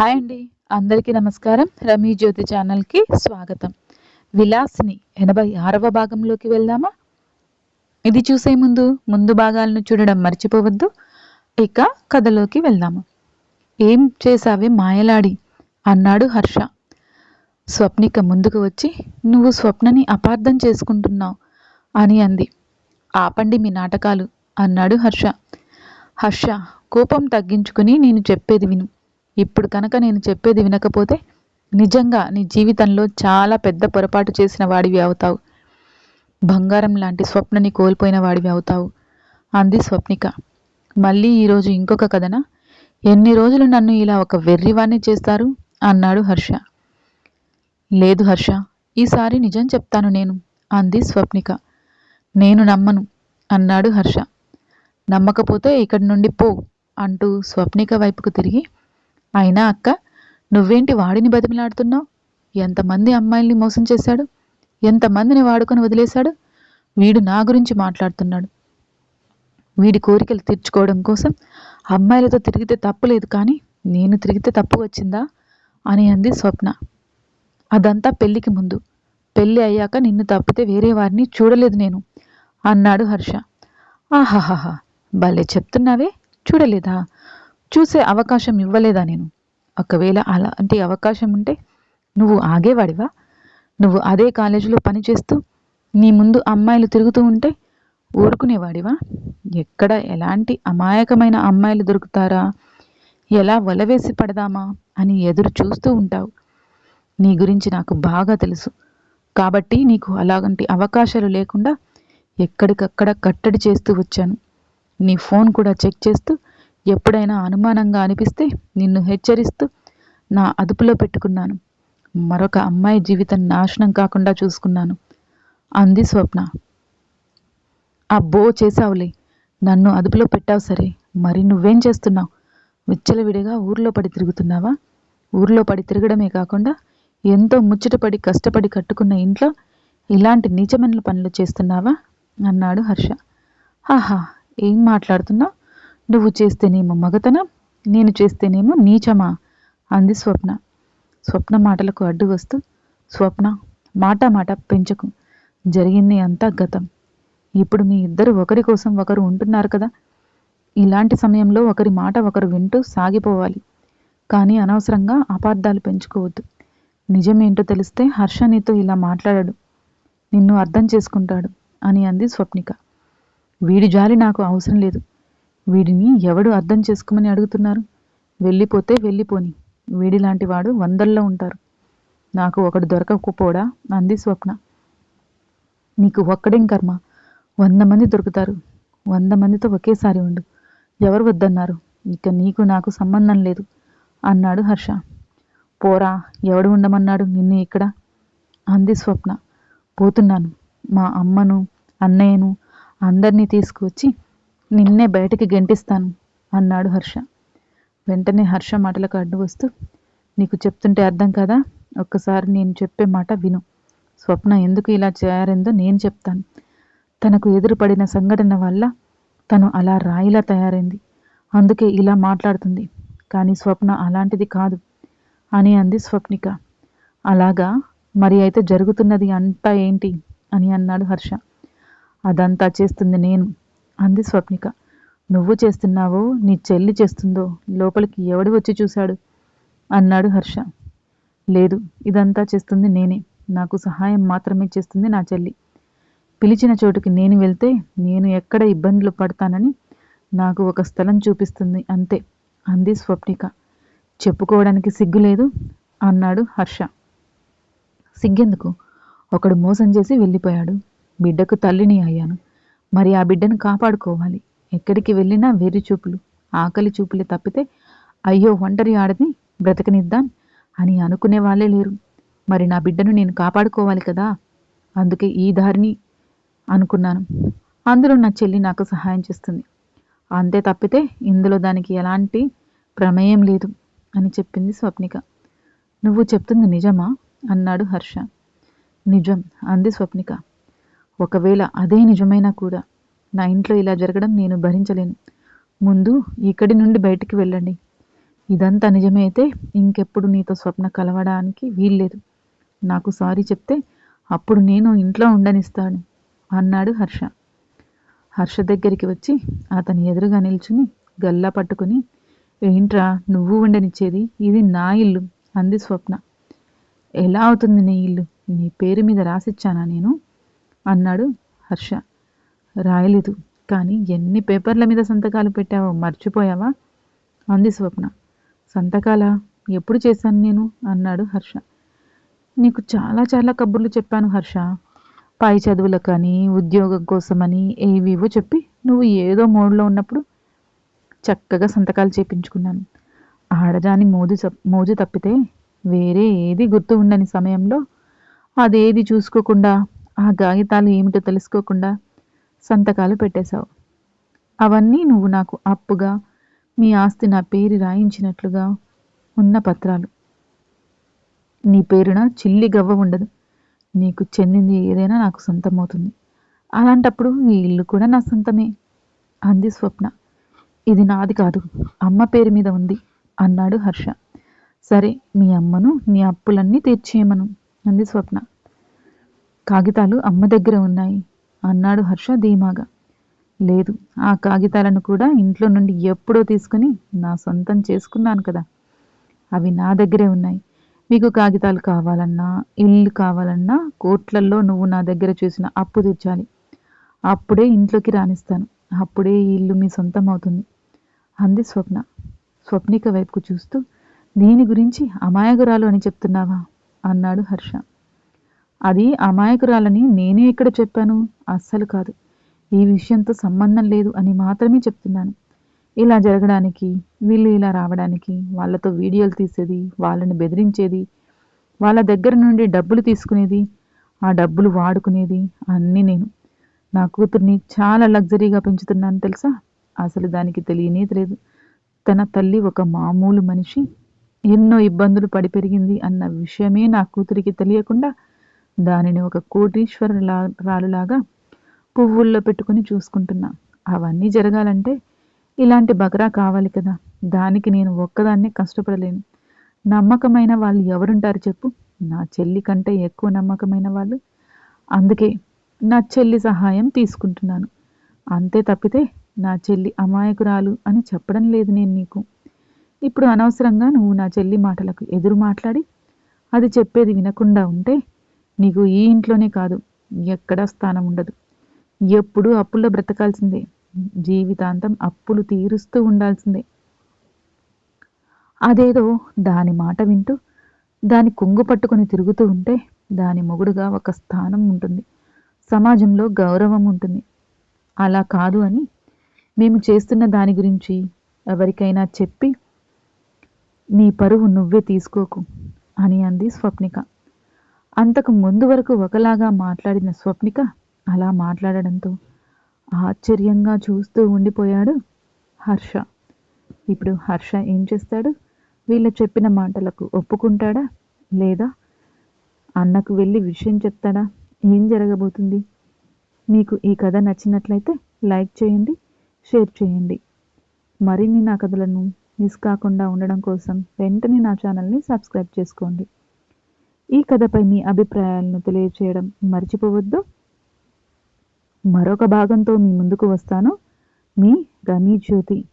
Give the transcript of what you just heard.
Hi అండి. అందరికీ నమస్కారం. రమీ జ్యోతి ఛానల్కి స్వాగతం. విలాస్ని ఎనభై ఆరవ భాగంలోకి వెళ్దామా? ఇది చూసే ముందు ముందు భాగాలను చూడడం మర్చిపోవద్దు. ఇక కథలోకి వెళ్దాము. ఏం చేసావే మాయలాడి? అన్నాడు హర్ష. స్వప్నిక ముందుకు వచ్చి నువ్వు స్వప్నని అపార్థం చేసుకుంటున్నావు అని అంది. ఆపండి మీ నాటకాలు అన్నాడు హర్ష. హర్ష కోపం తగ్గించుకుని నేను చెప్పేది విను. ఇప్పుడు కనుక నేను చెప్పేది వినకపోతే నిజంగా నీ జీవితంలో చాలా పెద్ద పొరపాటు చేసిన వాడివి అవుతావు. బంగారం లాంటి స్వప్నని కోల్పోయిన వాడివి అవుతావు. అంది స్వప్నిక. మళ్ళీ ఈరోజు ఇంకొక కథన? ఎన్ని రోజులు నన్ను ఇలా ఒక వెర్రివాణ్ణి చేస్తారు? అన్నాడు హర్ష. లేదు హర్ష ఈసారి నిజం చెప్తాను నేను అంది స్వప్నిక. నేను నమ్మను అన్నాడు హర్ష. నమ్మకపోతే ఇక్కడి నుండి పో అంటూ స్వప్నిక వైపుకు తిరిగి అయినా అక్క నువ్వేంటి వాడిని బతిమలాడుతున్నావు? ఎంతమంది అమ్మాయిల్ని మోసం చేశాడు? ఎంతమందిని వాడుకొని వదిలేశాడు? వీడు నా గురించి మాట్లాడుతున్నాడు. వీడి కోరికలు తీర్చుకోవడం కోసం అమ్మాయిలతో తిరిగితే తప్పు లేదు కానీ నేను తిరిగితే తప్పు వచ్చిందా? అని అంది స్వప్న. అదంతా పెళ్ళికి ముందు. పెళ్ళి అయ్యాక నిన్ను తప్పితే వేరే వారిని చూడలేదు నేను అన్నాడు హర్ష. ఆహాహాహా భలే చెప్తున్నావే చూడలేదా? చూసే అవకాశం ఇవ్వలేదా నేను? ఒకవేళ అలాంటి అవకాశం ఉంటే నువ్వు ఆగేవాడివా? నువ్వు అదే కాలేజీలో పనిచేస్తూ నీ ముందు అమ్మాయిలు తిరుగుతూ ఉంటే ఊరుకునేవాడివా? ఎక్కడ ఎలాంటి అమాయకమైన అమ్మాయిలు దొరుకుతారా? ఎలా వలవేసి పడదామా అని ఎదురు చూస్తూ ఉంటావు. నీ గురించి నాకు బాగా తెలుసు. కాబట్టి నీకు అలాంటి అవకాశాలు లేకుండా ఎక్కడికక్కడ కట్టడి చేస్తూ వచ్చాను. నీ ఫోన్ కూడా చెక్ చేస్తూ ఎప్పుడైనా అనుమానంగా అనిపిస్తే నిన్ను హెచ్చరిస్తూ నా అదుపులో పెట్టుకున్నాను. మరొక అమ్మాయి జీవితం నాశనం కాకుండా చూసుకున్నాను. అంది స్వప్న. అబ్బో చేసావులే నన్ను అదుపులో పెట్టావు సరే. మరి నువ్వేం చేస్తున్నావు? విచ్చలవిడిగా ఊర్లో పడి తిరుగుతున్నావా? ఊర్లో పడి తిరగడమే కాకుండా ఎంతో ముచ్చటపడి కష్టపడి కట్టుకున్న ఇంట్లో ఇలాంటి నీచమైన పనులు చేస్తున్నావా? అన్నాడు హర్ష. ఆహా ఏం మాట్లాడుతున్నావు? నువ్వు చేస్తేనేమో మగతనం నేను చేస్తేనేమో నీచమా? అంది స్వప్న. స్వప్న మాటలకు అడ్డు వస్తూ స్వప్న మాట మాట పెంచకు. జరిగింది అంతా గతం. ఇప్పుడు మీ ఇద్దరు ఒకరి కోసం ఒకరు ఉంటున్నారు కదా? ఇలాంటి సమయంలో ఒకరి మాట ఒకరు వింటూ సాగిపోవాలి. కానీ అనవసరంగా అపార్థాలు పెంచుకోవద్దు. నిజమేంటో తెలిస్తే హర్ష నీతో ఇలా మాట్లాడాడు. నిన్ను అర్థం చేసుకుంటాడు అని అంది స్వప్నిక. వీడి జాలి నాకు అవసరం లేదు. వీడిని ఎవడు అర్థం చేసుకోమని అడుగుతున్నారు? వెళ్ళిపోతే వెళ్ళిపోని. వీడిలాంటి వాడు వందల్లో ఉంటారు. నాకు ఒకడు దొరకకపోడా? అంది స్వప్న. నీకు ఒక్కడేం కర్మ? వంద మంది దొరుకుతారు. వంద మందితో ఒకేసారి ఉండు. ఎవరు వద్దన్నారు? ఇక నీకు నాకు సంబంధం లేదు అన్నాడు హర్ష. పోరా ఎవడు ఉండమన్నాడు నిన్ను ఇక్కడ? అంది స్వప్న. పోతున్నాను. మా అమ్మను అన్నయ్యను అందరినీ తీసుకువచ్చి నిన్నే బయటికి గెంటిస్తాను అన్నాడు హర్ష. వెంటనే హర్ష మాటలకు అడ్డు వస్తూ నీకు చెప్తుంటే అర్థం కదా? ఒక్కసారి నేను చెప్పే మాట విను. స్వప్న ఎందుకు ఇలా చేయారెందో నేను చెప్తాను. తనకు ఎదురుపడిన సంఘటన వల్ల తను అలా రాయిలా తయారైంది. అందుకే ఇలా మాట్లాడుతుంది. కానీ స్వప్న అలాంటిది కాదు అని అంది స్వప్నిక. అలాగా? మరి అయితే జరుగుతున్నది అంతా ఏంటి? అని అన్నాడు హర్ష. అదంతా చేస్తుంది నేను. అంది స్వప్నిక. నువ్వు చేస్తున్నావో నీ చెల్లి చేస్తుందో లోపలికి ఎవడు వచ్చి చూశాడు? అన్నాడు హర్ష. లేదు ఇదంతా చేస్తుంది నేనే. నాకు సహాయం మాత్రమే చేస్తుంది నా చెల్లి. పిలిచిన చోటుకి నేను వెళ్తే నేను ఎక్కడ ఇబ్బందులు పడతానని నాకు ఒక స్థలం చూపిస్తుంది అంతే అంది స్వప్నిక. చెప్పుకోవడానికి సిగ్గు లేదు? అన్నాడు హర్ష. సిగ్గెందుకు? ఒకడు మోసం చేసి వెళ్ళిపోయాడు. బిడ్డకు తల్లిని అయ్యాను. మరి ఆ బిడ్డను కాపాడుకోవాలి. ఎక్కడికి వెళ్ళినా వెర్రి చూపులు ఆకలి చూపులు తప్పితే అయ్యో ఒంటరి ఆడది బ్రతకనిద్దాం అని అనుకునే వాళ్ళే లేరు. మరి నా బిడ్డను నేను కాపాడుకోవాలి కదా? అందుకే ఈ దారిని అనుకున్నాను. అందులో నా చెల్లి నాకు సహాయం చేస్తుంది. అంతే తప్పితే ఇందులో దానికి ఎలాంటి ప్రమేయం లేదు అని చెప్పింది స్వప్నిక. నువ్వు చెప్తుంది నిజమా? అన్నాడు హర్ష. నిజం అంది స్వప్నిక. ఒకవేళ అదే నిజమైనా కూడా నా ఇంట్లో ఇలా జరగడం నేను భరించలేను. ముందు ఇక్కడి నుండి బయటికి వెళ్ళండి. ఇదంతా నిజమైతే ఇంకెప్పుడు నీతో స్వప్న కలవడానికి వీల్లేదు. నాకు సారీ చెప్తే అప్పుడు నేను ఇంట్లో ఉండనిస్తాను అన్నాడు హర్ష. హర్ష దగ్గరికి వచ్చి అతని ఎదురుగా నిల్చుని గల్లా పట్టుకుని ఏంట్రా నువ్వు ఉండనిచ్చేది? ఇది నా ఇల్లు అంది స్వప్న. ఎలా అవుతుంది నీ ఇల్లు? నీ పేరు మీద రాసిచ్చానా నేను? అన్నాడు హర్ష. రాయలేదు. కానీ ఎన్ని పేపర్ల మీద సంతకాలు పెట్టావో మర్చిపోయావా? అంది స్వప్న. సంతకాల? ఎప్పుడు చేశాను నేను? అన్నాడు హర్ష. నీకు చాలా చాలా కబుర్లు చెప్పాను హర్ష. పై చదువులకని ఉద్యోగం కోసమని ఏవేవో చెప్పి నువ్వు ఏదో మోడ్లో ఉన్నప్పుడు చక్కగా సంతకాలు చేపించుకున్నాను. ఆడదాని మోజు మోజు తప్పితే వేరే ఏది గుర్తు ఉండని సమయంలో అదేది చూసుకోకుండా ఆ కాగితాలు ఏమిటో తెలుసుకోకుండా సంతకాలు పెట్టేశావు. అవన్నీ నువ్వు నాకు అప్పుగా మీ ఆస్తి నా పేరు రాయించినట్లుగా ఉన్న పత్రాలు. నీ పేరున చిల్లి గవ్వ ఉండదు. నీకు చెందింది ఏదైనా నాకు సొంతమవుతుంది. అలాంటప్పుడు నీ ఇల్లు కూడా నా సొంతమే అంది స్వప్న. ఇది నాది కాదు. అమ్మ పేరు మీద ఉంది అన్నాడు హర్ష. సరే మీ అమ్మను నీ అప్పులన్నీ తీర్చేయమను అంది స్వప్న. కాగితాలు అమ్మ దగ్గర ఉన్నాయి అన్నాడు హర్ష ధీమాగా. లేదు ఆ కాగితాలను కూడా ఇంట్లో నుండి ఎప్పుడో తీసుకుని నా సొంతం చేసుకున్నాను కదా. అవి నా దగ్గరే ఉన్నాయి. మీకు కాగితాలు కావాలన్నా ఇల్లు కావాలన్నా కోట్లల్లో నువ్వు నా దగ్గర చూసిన అప్పు తీర్చాలి అప్పుడే ఇంట్లోకి రాణిస్తాను అప్పుడే ఈ ఇల్లు మీ సొంతం అవుతుంది అంది స్వప్న. స్వప్నిక వైపుకు చూస్తూ దీని గురించి అమాయకురాలు అని చెప్తున్నావా? అన్నాడు హర్ష. అది అమాయకురాలని నేనే ఇక్కడ చెప్పాను. అస్సలు కాదు. ఈ విషయంతో సంబంధం లేదు అని మాత్రమే చెప్తున్నాను. ఇలా జరగడానికి వీళ్ళు ఇలా రావడానికి వాళ్ళతో వీడియోలు తీసేది వాళ్ళని బెదిరించేది వాళ్ళ దగ్గర నుండి డబ్బులు తీసుకునేది ఆ డబ్బులు వాడుకునేది అన్నీ నేను. నా కూతుర్ని చాలా లగ్జరీగా పెంచుతున్నాను తెలుసా? అసలు దానికి తెలియనే తెలియదు తన తల్లి ఒక మామూలు మనిషి. ఎన్నో ఇబ్బందులు పడి పెరిగింది అన్న విషయమే నా కూతురికి తెలియకుండా దానిని ఒక కోటీశ్వర రాలులాగా పువ్వుల్లో పెట్టుకుని చూసుకుంటున్నా. అవన్నీ జరగాలంటే ఇలాంటి బకరా కావాలి కదా. దానికి నేను ఒక్కదాన్నే కష్టపడలేను. నమ్మకమైన వాళ్ళు ఎవరుంటారు చెప్పు. నా చెల్లి కంటే ఎక్కువ నమ్మకమైన వాళ్ళు. అందుకే నా చెల్లి సహాయం తీసుకుంటున్నాను. అంతే తప్పితే నా చెల్లి అమాయకురాలు అని చెప్పడం లేదు నేను నీకు. ఇప్పుడు అనవసరంగా నువ్వు నా చెల్లి మాటలకు ఎదురు మాట్లాడి అది చెప్పేది వినకుండా ఉంటే నీకు ఈ ఇంట్లోనే కాదు ఎక్కడా స్థానం ఉండదు. ఎప్పుడూ అప్పుల్లో బ్రతకాల్సిందే. జీవితాంతం అప్పులు తీరుస్తూ ఉండాల్సిందే. అదేదో దాని మాట వింటూ దాని కొంగు పట్టుకొని తిరుగుతూ ఉంటే దాని మొగుడుగా ఒక స్థానం ఉంటుంది. సమాజంలో గౌరవం ఉంటుంది. అలా కాదు అని మేము చేస్తున్న దాని గురించి ఎవరికైనా చెప్పి నీ పరువు నువ్వే తీసుకోకు అని అంది స్వప్నిక. అంతకు ముందు వరకు ఒకలాగా మాట్లాడిన స్వప్నిక అలా మాట్లాడడంతో ఆశ్చర్యంగా చూస్తూ ఉండిపోయాడు హర్ష. ఇప్పుడు హర్ష ఏం చేస్తాడు? వీళ్ళు చెప్పిన మాటలకు ఒప్పుకుంటాడా లేదా? అన్నకు వెళ్ళి విషయం చెప్తాడా? ఏం జరగబోతుంది? మీకు ఈ కథ నచ్చినట్లయితే లైక్ చేయండి షేర్ చేయండి. మరిన్ని నా కథలను మిస్ కాకుండా ఉండడం కోసం వెంటనే నా ఛానల్ని సబ్స్క్రైబ్ చేసుకోండి. ఈ కథపై మీ అభిప్రాయాలను తెలియచేయడం మర్చిపోవద్దు. మరొక భాగంతో మీ ముందుకు వస్తాను. మీ రమీ జ్యోతి.